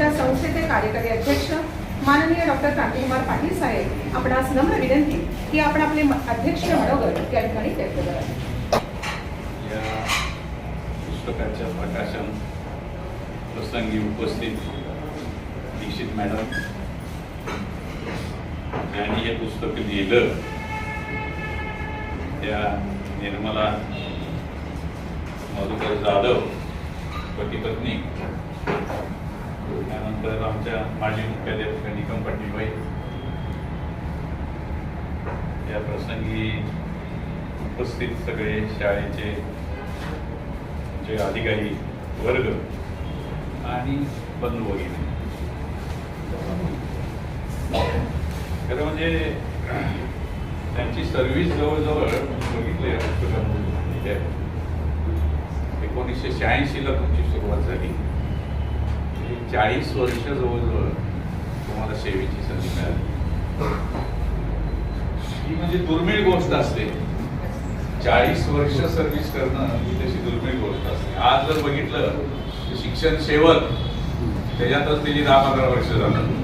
आमच्या संस्थेचे कार्यकारी अध्यक्ष माननीय डॉक्टर क्रांतिकुमार पाटील साहेब आपणास नम्र विनंती की आपण आपले अध्यक्ष मनोगत या ठिकाणी व्यक्त करा या पुस्तकाच्या प्रकाशन प्रसंगी उपस्थित दीक्षित मॅडम यांनी हे पुस्तक लिहिलं. त्या निर्मला मधुकर जाधव पती पत्नी त्यानंतर आमच्या माजी मुख्याध्यापक निकम पाटीलबाई. या प्रसंगी उपस्थित सगळे शाळेचे जे अधिकारी वर्ग आणि बंधू वगैरे खरं म्हणजे त्यांची सर्व्हिस जवळजवळ बघितले एकोणीसशे शहाऐंशीला तुमची सुरुवात झाली. चाळीस वर्ष जवळजवळ तुम्हाला सेवेची संधी मिळाली. ही म्हणजे दुर्मिळ गोष्ट असते. चाळीस वर्ष सर्व्हिस करणं ही तशी दुर्मिळ गोष्ट असते. आज जर बघितलं तर शिक्षण सेवक त्याच्यातच त्याची दहा पंधरा वर्ष झालं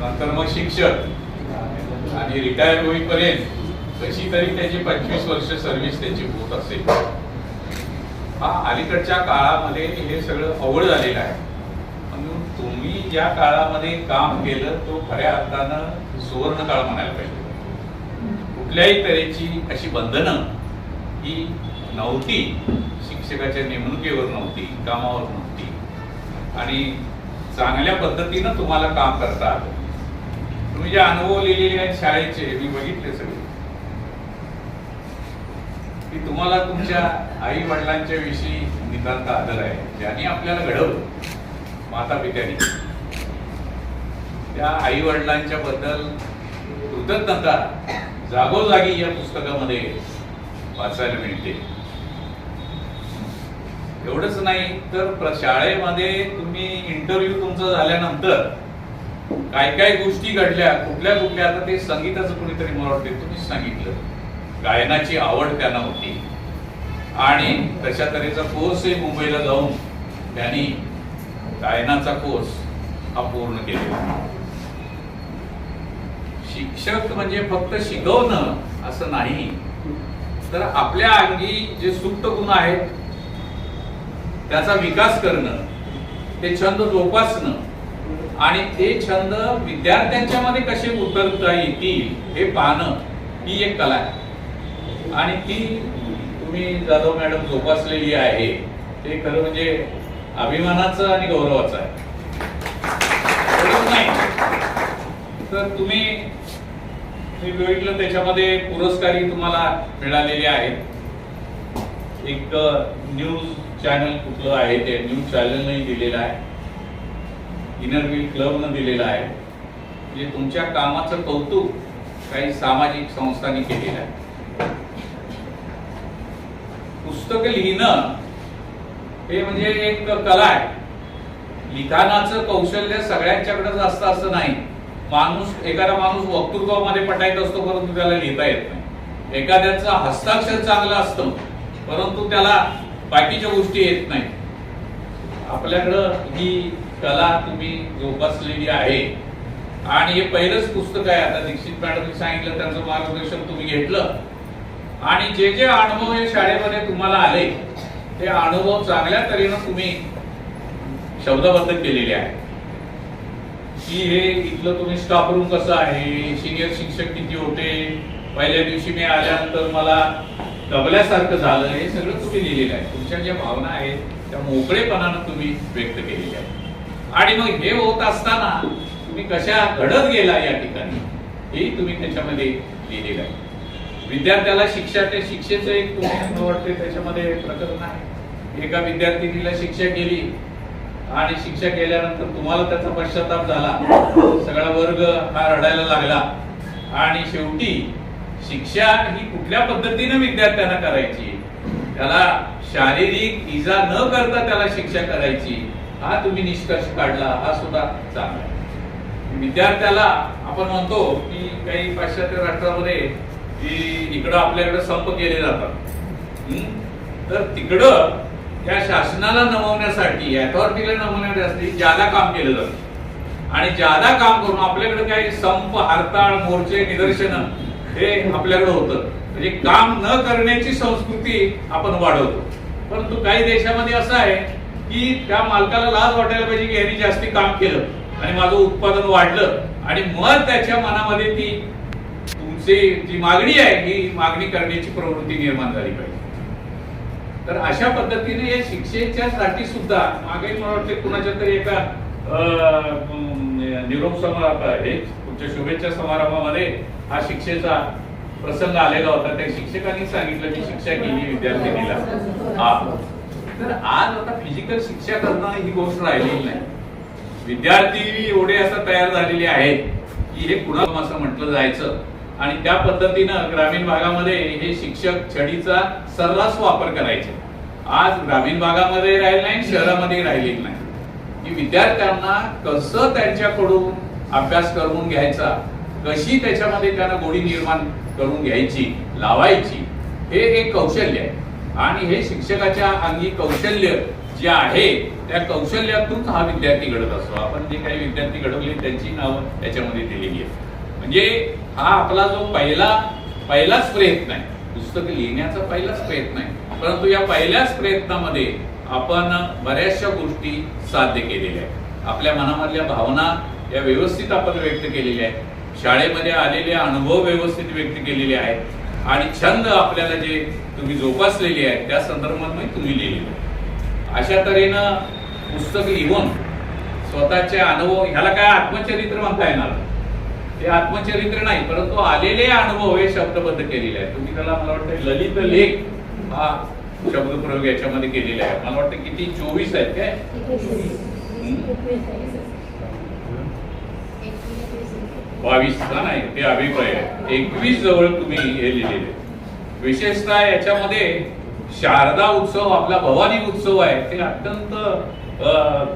नंतर मग शिक्षक आणि रिटायर होईपर्यंत कशी तरी त्याची पंचवीस वर्ष सर्व्हिस त्याची होत असेल हा अलीकडच्या काळामध्ये हे सगळं अवघड झालेलं आहे. म्हणून तुम्ही ज्या काळामध्ये काम केलं तो खऱ्या अर्थानं सुवर्ण काळ म्हणायला पाहिजे. कुठल्याही तऱ्हेची अशी बंधनं ही नव्हती. शिक्षकाच्या नेमणुकीवर नव्हती कामावर नव्हती. आणि चांगल्या पद्धतीनं तुम्हाला काम करता आलं. तुम्ही जे अनुभव लिहिलेले आहेत शाळेचे मी बघितले सगळे. तुम्हाला तुमच्या आई वडिलांच्या विषयी नितांत आदर आहे. ज्यांनी आपल्याला घडवलं माता पित्याने. त्या आई वडिलांच्या बद्दल कृतज्ञता जागोजागी या पुस्तकामध्ये वाचायला मिळते. एवढंच नाही तर शाळेमध्ये तुम्ही इंटरव्ह्यू तुमचा झाल्यानंतर काय काय गोष्टी घडल्या कुठल्या कुठल्या आता ते संगीताचं कुणीतरी मला वाटते तुम्हीच सांगितलं. गायनाची आवड त्यांना होती. आणि तशा तऱ्हेचा कोर्सही मुंबईला जाऊन त्यांनी गायनाचा कोर्स हा पूर्ण केलेला. शिक्षक म्हणजे फक्त शिकवणं असं नाही. तर आपल्या अंगी जे सुप्त गुण आहेत त्याचा विकास करणं ते छंद जोपासणं आणि ते छंद विद्यार्थ्यांच्या मध्ये कसे उतरता येतील हे पाहणं ही एक कला आहे. आणि ती तुम्ही जाधव मॅडम जोपासलेली आहे ते खरं म्हणजे अभिमानाचं आणि गौरवाचं आहे. तर तुम्ही मी बघितलं त्याच्यामध्ये पुरस्कारही तुम्हाला मिळालेले आहेत. एक न्यूज चॅनल कुठलं आहे ते न्यूज चॅनलनंही दिलेलं आहे. इनर व्हील क्लबनं दिलेलं आहे. म्हणजे तुमच्या कामाचं कौतुक काही सामाजिक संस्थांनी केलेलं आहे. पुस्तक लिहिणं हे म्हणजे एक कला आहे. लिखाणाचं कौशल्य सगळ्यांच्याकडेच असतं असं नाही. माणूस एखादा माणूस वक्तृत्वामध्ये पटायत असतो परंतु त्याला लिहिता येत नाही. एखाद्याचं हस्ताक्षर चांगलं असतं परंतु त्याला बाकीच्या गोष्टी येत नाही आपल्याकडं ही कला तुम्ही जोपासलेली आहे. आणि हे पहिलंच पुस्तक आहे. आता दीक्षित मॅडमनी सांगितलं त्यांचं मार्गदर्शन तुम्ही घेतलं. आणि जे जे अनुभव हे शाळेमध्ये तुम्हाला आले ते अनुभव चांगल्या तऱ्हेनं तुम्ही शब्दबद्ध केलेले आहे की हे इथलं तुम्ही स्टाफ रूम कसं आहे? सिनियर शिक्षक किती होते? पहिल्या दिवशी मी आल्यानंतर मला दबल्यासारखं झालं हे सगळं तुम्ही लिहिलेलं आहे. तुमच्या ज्या भावना आहेत त्या मोकळेपणानं तुम्ही व्यक्त केलेल्या आहेत. आणि मग हे होत असताना तुम्ही कशा घडत गेला या ठिकाणी? हे तुम्ही त्याच्यामध्ये लिहिलेलं आहे. विद्यार्थ्याला शिक्षा ते शिक्षेचं एक तुम्ही वाटते त्याच्यामध्ये प्रकरण आहे. एका विद्यार्थिनीला शिक्षा केली आणि शिक्षा केल्यानंतर तुम्हाला त्याचा पश्चाताप झाला. सगळा वर्ग हा रडायला लागला. आणि शेवटी शिक्षा ही कुठल्या पद्धतीने विद्यार्थ्यांना करायची? त्याला शारीरिक इजा न करता त्याला शिक्षा करायची हा तुम्ही निष्कर्ष काढला हा सुद्धा चांगला विद्यार्थ्याला आपण म्हणतो की काही पाश्चात्य राष्ट्रामध्ये की इकडं आपल्याकडे संप केले जातात. तर तिकडं या शासनाला नमवण्यासाठी अथॉरिटीला नमवण्यासाठी ज्यादा काम केलं जातं. आणि ज्यादा काम करून आपल्याकडे काही संप हरताळ मोर्चे निदर्शन हे आपल्याकडे होतं. म्हणजे काम न करण्याची संस्कृती आपण वाढवतो. परंतु काही देशामध्ये असं आहे की त्या मालकाला लाज वाटायला पाहिजे की यांनी जास्ती काम केलं आणि माझं उत्पादन वाढलं आणि मग त्याच्या मनामध्ये ती तुमची जी मागणी आहे ही मागणी करण्याची प्रवृत्ती निर्माण झाली पाहिजे. तर अशा पद्धतीने या शिक्षेच्या साठी सुद्धा मागे मला वाटते कुणाच्या तरी एका निरोप समारंभ हे तुमच्या शुभेच्छा समारंभामध्ये हा शिक्षेचा प्रसंग आलेला होता. त्या शिक्षकांनी सांगितलं की शिक्षा केली विद्यार्थिनीला. हा. तर आज आता फिजिकल शिक्षा करणं ही गोष्ट राहिलेली नाही. विद्यार्थी एवढे असं तयार झालेले आहेत की हे कुणाला असं म्हटलं जायचं? आणि त्या पद्धतीनं ग्रामीण भागामध्ये हे शिक्षक छडीचा सर्रास वापर करायचे. आज ग्रामीण भागामध्ये राहिले नाही शहरामध्ये राहिले नाही. की विद्यार्थ्यांना कसं त्यांच्याकडून अभ्यास करून घ्यायचा कशी त्याच्यामध्ये त्यांना गोडी निर्माण करून घ्यायची लावायची हे एक कौशल्य आहे. आणि हे शिक्षकाच्या अंगी कौशल्य जे आहे त्या कौशल्यातून हा विद्यार्थी घडत असतो. आपण जे काही विद्यार्थी घडवले त्यांची नावं त्याच्यामध्ये दिलेली आहेत. म्हणजे हा आपला जो पहिला पहिलाच प्रयत्न आहे. पुस्तक लिहिण्याचा पहिलाच प्रयत्न आहे. परंतु या पहिल्याच प्रयत्नामध्ये आपण बऱ्याचशा गोष्टी साध्य केलेल्या आहेत. आपल्या मनामधल्या भावना या व्यवस्थित आपण व्यक्त केलेल्या आहेत. शाळेमध्ये आलेले अनुभव व्यवस्थित व्यक्त केलेले आहेत. आणि छंद आपल्याला जे तुम्ही जोपासलेले आहेत त्या संदर्भात तुम्ही लिहिलेले अशा तऱ्हेनं पुस्तक लिहून स्वतःचे अनुभव ह्याला काय आत्मचरित्र म्हणता येणार? हे आत्मचरित्र नाही परंतु आलेले अनुभव हे शब्दबद्ध केलेले आहेत. तुम्ही त्याला मला वाटतं ललित लेख हा शब्दप्रयोग याच्यामध्ये केलेला आहे. मला वाटतं किती चोवीस आहेत काय? बावीस नाही? ते अभिप्राय आहे. एकवीस जवळ तुम्ही हे लिहिलेले विशेषतः याच्यामध्ये शारदा उत्सव आपला भवानी उत्सव आहे ते अत्यंत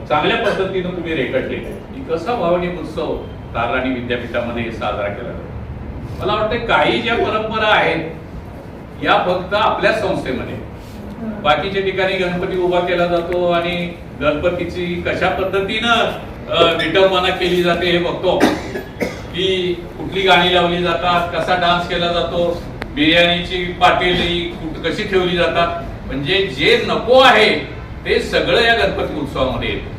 चांगल्या पद्धतीनं तुम्ही रेखाटलेले आहे. की कसा भवानी उत्सव ताराणी विद्यापीठामध्ये साजरा केला. जातो मला वाटतं काही ज्या परंपरा आहेत या फक्त आपल्या संस्थेमध्ये. बाकीच्या ठिकाणी गणपती उभा केला जातो आणि गणपतीची कशा पद्धतीनं विटंबना केली जाते हे बघतो की कुठली गाणी लावली जातात कसा डान्स केला जातो बिर्याणीची पातेली कशी ठेवली जातात. म्हणजे जे नको आहे ते सगळं या गणपती उत्सवामध्ये येतं.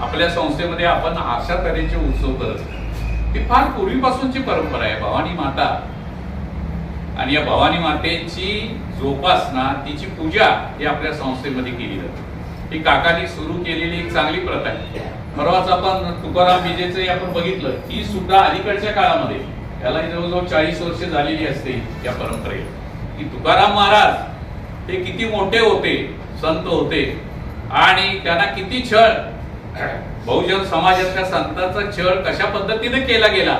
आपल्या संस्थेमध्ये आपण अशा तऱ्हेचे उत्सव करत असतो. ही फार पूर्वीपासूनची परंपरा आहे भवानी माता. आणि या भवानी मातेची जोपासना तिची पूजा ही आपल्या संस्थेमध्ये केली जाते. ही काकांनी सुरू केलेली एक चांगली प्रथा आहे. परवाच आपण तुकाराम विजेचं आपण बघितलं ही सुद्धा अलीकडच्या काळामध्ये याला जवळजवळ चाळीस वर्ष झालेली असते या परंपरेला. की तुकाराम महाराज ते किती मोठे होते संत होते. आणि त्यांना किती छळ बहुजन समाजातल्या संतांचा छळ कशा पद्धतीने केला गेला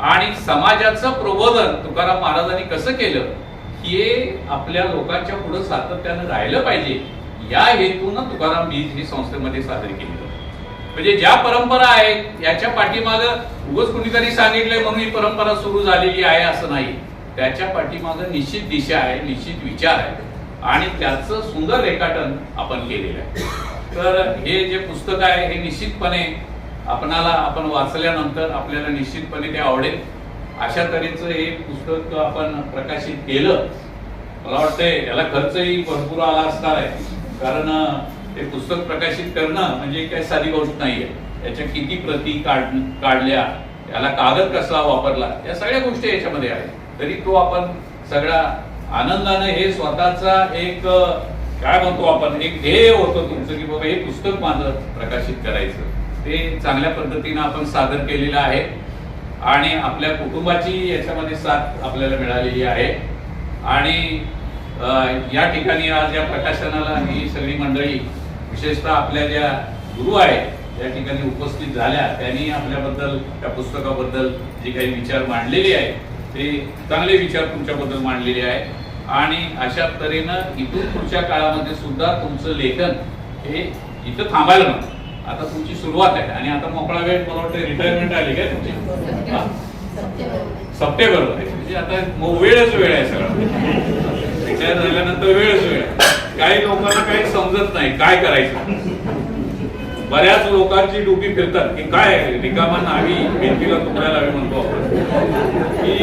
आणि समाजाचं प्रबोधन तुकाराम महाराजांनी कसं केलं हे आपल्या लोकांच्या पुढे सातत्यानं राहिलं पाहिजे. या हेतून तुकाराम बीज ही संस्थेमध्ये साजरी केली म्हणजे ज्या परंपरा आहेत याच्या पाठीमाग उगच कुणीतरी सांगितलंय म्हणून ही परंपरा सुरू झालेली आहे असं नाही. त्याच्या पाठीमाग निश्चित दिशा आहे निश्चित विचार आहे. आणि त्याचं सुंदर रेखाटन आपण केलेलं आहे. तर हे जे पुस्तक आहे हे निश्चितपणे आपणाला आपण वाचल्यानंतर आपल्याला निश्चितपणे ते आवडेल. अशा तऱ्हेचं हे पुस्तक आपण प्रकाशित केलं मला वाटतंय याला खर्चही भरपूर आला असणार आहे. कारण ते पुस्तक प्रकाशित करणं म्हणजे काही साधी गोष्ट नाहीये. याच्या किती प्रती काढ काढल्या याला कागद कसा वापरला या सगळ्या गोष्टी याच्यामध्ये आहेत. तरी तो आपण सगळा आनंदाने हे स्वतःचा एक काय म्हणतो आपण? एक ध्येय होतं तुमचं की बाबा हे पुस्तक माझं प्रकाशित करायचं. ते चांगल्या पद्धतीनं आपण सादर केलेलं आहे. आणि आपल्या कुटुंबाची याच्यामध्ये साथ आपल्याला मिळालेली आहे. आणि या ठिकाणी आज या प्रकाशनाला ही सगळी मंडळी विशेषतः आपल्या ज्या गुरु आहेत या ठिकाणी उपस्थित झाल्या त्यांनी आपल्याबद्दल त्या पुस्तकाबद्दल जे काही विचार मांडलेले आहेत ते चांगले विचार तुमच्याबद्दल मांडलेले आहेत. आणि अशा तऱ्हेनं इथून पुढच्या काळामध्ये सुद्धा तुमचं लेखन हे इथं थांबायला नको. आता तुमची सुरुवात आहे. आणि आता मोकळा वेळ मला वाटतं रिटायरमेंट आली काय तुमची? सप्टेंबर म्हणजे आता मग वेळच वेळ आहे सगळं. रिटायर झाल्यानंतर वेळच वेळ आहे. काही लोकांना काही समजत नाही काय करायचं. बऱ्याच लोकांची डोकी फिरतात की काय रिकामा नावी भिंतीला तुकड्या लावी म्हणतो आपण. की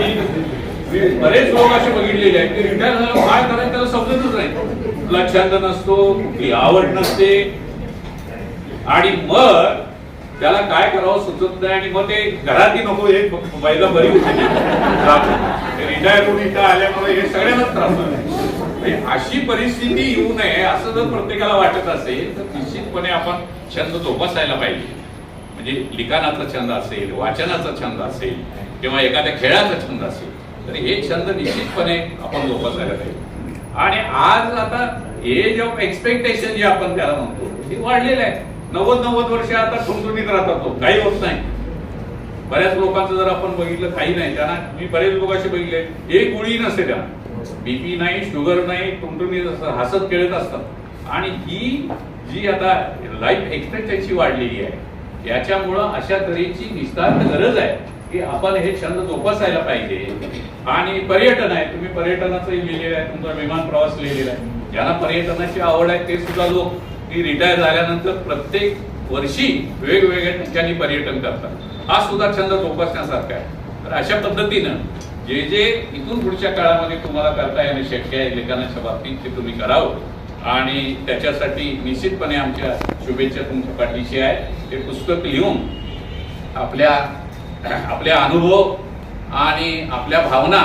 मी बरेच लोक असे बघितलेले आहेत की रिटायर झालं काय करायचं त्याला समजतच नाही. तुला छंद नसतो कुठली आवड नसते. आणि मग त्याला काय करावं सुचत नाही आणि मग ते घरातही नको हे बाईला बरी होती. रिटायर होऊन इथं आल्यामुळे हे सगळ्यांनाच त्रास म्हणजे अशी परिस्थिती येऊ नये असं जर प्रत्येकाला वाटत असेल तर निश्चितपणे आपण छंद जोपासायला पाहिजे. म्हणजे लिखाणाचा छंद असेल वाचनाचा छंद असेल किंवा एखाद्या खेळाचा छंद असेल. तर हे छंद निश्चितपणे आपण जोपासायला पाहिजे. आणि आज आता हे जेव्हा एक्सपेक्टेशन जे आपण त्याला म्हणतो ते वाढलेलं आहे. नव्वद नव्वद वर्ष आता ठुणठुणीत राहतात तो काही होत नाही. बऱ्याच लोकांचं जर आपण बघितलं काही नाही. त्यांना मी बरेच लोक असे बघितले एक गोळी नसते त्यांना बीपी नाही शुगर नाही टुणटुणीत असतात हसत खेळत असतात. आणि ही जी आता लाईफ एक्सपेक्टन्सी वाढलेली आहे याच्यामुळं अशा तऱ्हेची निस्तार्थ गरज आहे. की आपण हे छंद जोपासायला पाहिजे. आणि पर्यटन आहे. तुम्ही पर्यटनाचंही लिहिलेलं आहे. तुमचा विमान प्रवास लिहिलेला आहे. ज्यांना पर्यटनाची आवड आहे ते सुद्धा लोक की रिटायर झाल्यानंतर प्रत्येक वर्षी वेगवेगळ्या ठिकाणी पर्यटन करतात. हा सुद्धा छंद जोपासण्यासारखा आहे. तर अशा पद्धतीनं जे जे इथून पुढच्या काळामध्ये तुम्हाला करता येणं शक्य आहे लेखनाच्या बाबतीत ते तुम्ही करावं. आणि त्याच्यासाठी निश्चितपणे आमच्या शुभेच्छा तुमच्या पाठीशी आहे. ते पुस्तक लिहून आपल्या आपले अनुभव आणि आपल्या भावना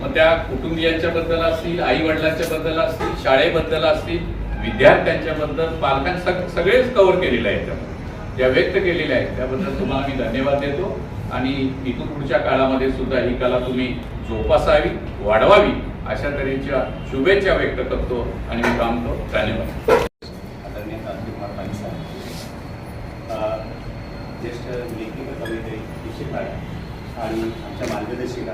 मग त्या कुटुंबियांच्या बद्दल असतील आई वडिलांच्या बद्दल असतील शाळेबद्दल असतील विद्यार्थ्यांच्या बद्दल पालकां सगळेच कव्हर केलेले आहेत त्यामध्ये. ज्या व्यक्त केलेल्या आहेत त्याबद्दल तुम्हाला मी धन्यवाद देतो. आणि इथून पुढच्या काळामध्ये सुद्धा ही कला तुम्ही जोपासावी वाढवावी अशा तऱ्हेच्या शुभेच्छा व्यक्त करतो आणि मी थांबतो. धन्यवाद आदरणीय क्रांतिकुमार पाटील साहेब अ, ज्येष्ठ लेखिक व कवयित्री निश्चित मॅडम आणि आमच्या मार्गदर्शिका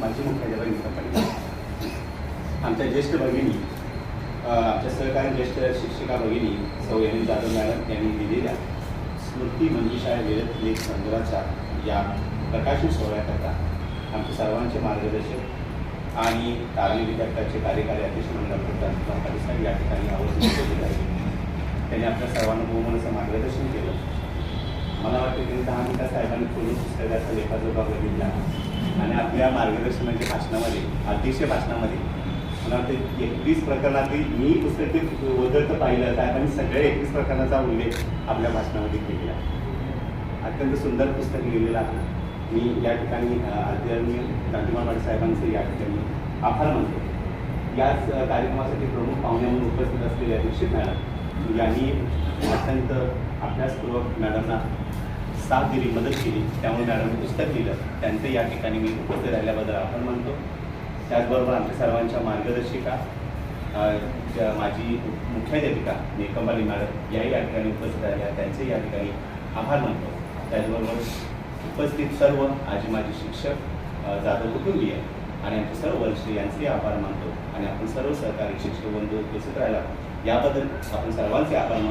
माझी मुख्याध्यापक नीता पाटील आमच्या ज्येष्ठ भगिनी आमच्या सहकारी ज्येष्ठ शिक्षिका भगिनी सौ एन जाधव मॅडम यांनी दिलेल्या स्मृती मंजुषा वेळेत लेख संदर्भाच्या या प्रकाशन सोहळ्याकरता आमच्या सर्वांचे मार्गदर्शक आणि तारणी विद्यापीठाचे कार्यकारी अध्यक्ष मंडळ साहेब या ठिकाणी आवर्जून केली आहे त्यांनी आपल्या सर्वांना बहुमनाचं मार्गदर्शन केलं. मला वाटतं की दहा मिनिटा साहेबांनी पूर्ण पुस्तकाचा लेखाजोखा बघितला आणि आपल्या मार्गदर्शनाच्या भाषणामध्ये अध्यक्ष भाषणामध्ये मला ते एकवीस प्रकरणातील मी पुस्तके उद्धत पाहिलं साहेबांनी सगळ्या एकवीस प्रकरणाचा उल्लेख आपल्या भाषणामध्ये केलेला आहे. अत्यंत सुंदर पुस्तक लिहिलेलं आहे. मी या ठिकाणी आदरणीय क्रांतिकुमार साहेबांचे या ठिकाणी आभार मानतो. याच कार्यक्रमासाठी प्रमुख पाहुणे म्हणून उपस्थित असलेल्या दीक्षित मॅडम यांनी अत्यंत अभ्यासपूर्वक मॅडमना साथ दिली मदत केली. त्यामुळे मॅडमने पुस्तक लिहिलं. त्यांचे या ठिकाणी मी उपस्थित राहिल्याबद्दल आभार मानतो. त्याचबरोबर आमच्या सर्वांच्या मार्गदर्शिका ज्या माझी मुख्याध्यापिका नेकंबाली मॅडम याही या ठिकाणी उपस्थित राहिल्या त्यांचे या ठिकाणी आभार मानतो. त्याचबरोबर उपस्थित सर्व आजी माझे शिक्षक जाधव कुटुंबीय आणि आमचे सर्व वर्ष यांचे आभार मानतो. आणि आपण सर्व सहकारी शिक्षक बंधू उपस्थित राहिला. याबद्दल आपण सर्वांचे आभार मानतो.